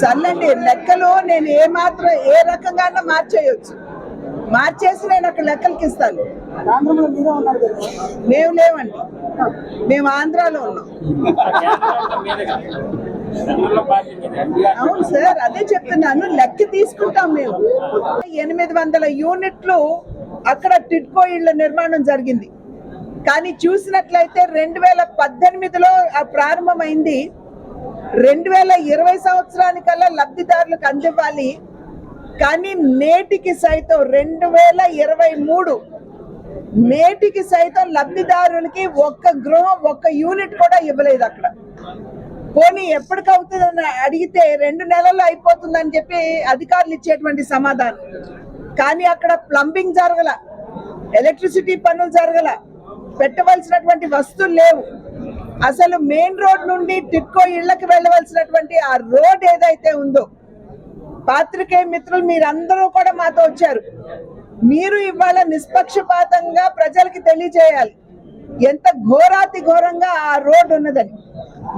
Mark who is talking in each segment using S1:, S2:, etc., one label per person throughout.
S1: సర్లేండి లెక్కలు నేను ఏ మాత్రం ఏ రకంగా మార్చేయొచ్చు. మార్చేసి నేను అక్కడ లెక్కలకి ఇస్తాను. మేము లేవండి. మేము ఆంధ్రాలో ఉన్నాం. అవును సార్ అదే చెప్తున్నాను లెక్క తీసుకుంటాం మేము. ఎనిమిది వందల యూనిట్లు అక్కడ టిడ్కో ఇళ్ళ నిర్మాణం జరిగింది. కానీ చూసినట్లయితే రెండు వేల పద్దెనిమిదిలో ఆ ప్రారంభమైంది. రెండు వేల ఇరవై సంవత్సరానికల్లా లబ్ధిదారులకు అందివ్వాలి. కానీ నేటికి సైతం రెండు వేల ఇరవై మూడు నేటికి సైతం లబ్ధిదారులకి ఒక్క గృహం ఒక్క యూనిట్ కూడా ఇవ్వలేదు అక్కడ. పోనీ ఎప్పటికవుతుందని అడిగితే రెండు నెలల్లో అయిపోతుందని చెప్పి అధికారులు ఇచ్చేటువంటి సమాధానం. కానీ అక్కడ ప్లంబింగ్ జరగల ఎలక్ట్రిసిటీ పనులు జరగల పెట్టవలసినటువంటి వస్తువులు లేవు. అసలు మెయిన్ రోడ్ నుండి టిక్కో ఇళ్ళకు వెళ్ళవలసినటువంటి ఆ రోడ్ ఏదైతే ఉందో పాత్రికేయ మిత్రులు మీరందరూ కూడా మాతో వచ్చారు. మీరు ఇవాళ నిష్పక్షపాతంగా ప్రజలకి తెలియజేయాలి. ఎంత ఘోరాతి ఘోరంగా ఆ రోడ్ ఉన్నదని.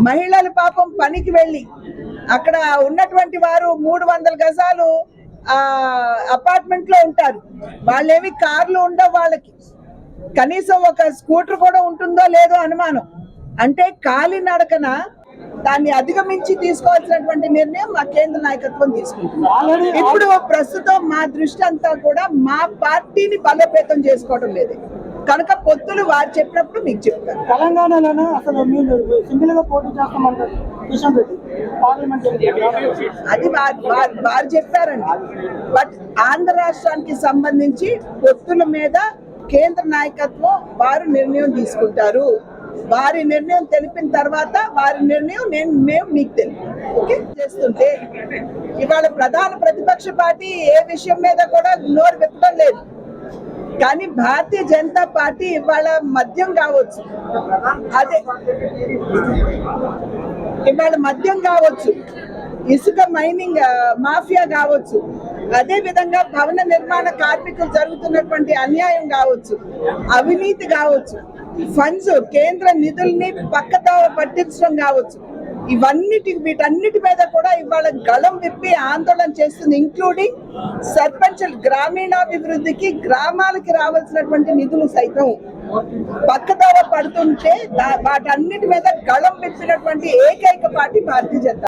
S1: మహిళలు పాపం పనికి వెళ్ళి అక్కడ ఉన్నటువంటి వారు మూడు వందల గజాలు ఆ అపార్ట్మెంట్లో ఉంటారు. వాళ్ళేమి కార్లు ఉండవు వాళ్ళకి. కనీసం ఒక స్కూటర్ కూడా ఉంటుందో లేదో అనుమానం. అంటే కాలినడకన దాన్ని అధిగమించి తీసుకోవాల్సినటువంటి నిర్ణయం మా కేంద్ర నాయకత్వం తీసుకుంటుంది. ఇప్పుడు ప్రస్తుతం మా దృష్టి అంతా కూడా మా పార్టీని బలోపేతం చేసుకోవడం లేదు. కనుక పొత్తులు వారు చెప్పినప్పుడు మీకు చెప్తాను.
S2: తెలంగాణలోనే అసలు మీరు సింగిల్గా పోటీ చేస్తామంటారు
S1: అది వారు వారు- వారు చెప్పారండి. బట్ ఆంధ్ర రాష్ట్రానికి సంబంధించి పొత్తుల మీద కేంద్ర నాయకత్వం వారు నిర్ణయం తీసుకుంటారు. వారి నిర్ణయం తెలిపిన తర్వాత వారి నిర్ణయం నేను మేము మీకు తెలుపు. ఓకే? చేస్తుంటే ఇవాళ ప్రధాన ప్రతిపక్ష పార్టీ ఏ విషయం మీద కూడా నోరు విప్పడం లేదు. కానీ భారతీయ జనతా పార్టీ ఇవాళ మద్యం కావచ్చు. అదే. ఇవాళ మద్యం కావచ్చు. ఇసుక మైనింగ్ మాఫియా కావచ్చు. అదే విధంగా భవన నిర్మాణ కార్మికులు జరుగుతున్నటువంటి అన్యాయం కావచ్చు. అవినీతి కావచ్చు. ఫండ్స్ కేంద్ర నిధుల్ని పక్కతో పట్టించడం కావచ్చు. ఇవన్నిటి వీటన్నిటి మీద కూడా ఇవాళ గళం విప్పి ఆందోళన చేస్తుంది ఇంక్లూడింగ్ సర్పంచ్ గ్రామీణాభివృద్ధికి గ్రామాలకి రావాల్సినటువంటి నిధులు సైతం. పక్కదావ పడుతుంటే వాటన్నిటి మీద గళం విప్పినటువంటి ఏకైక పార్టీ భారతీయ జనతా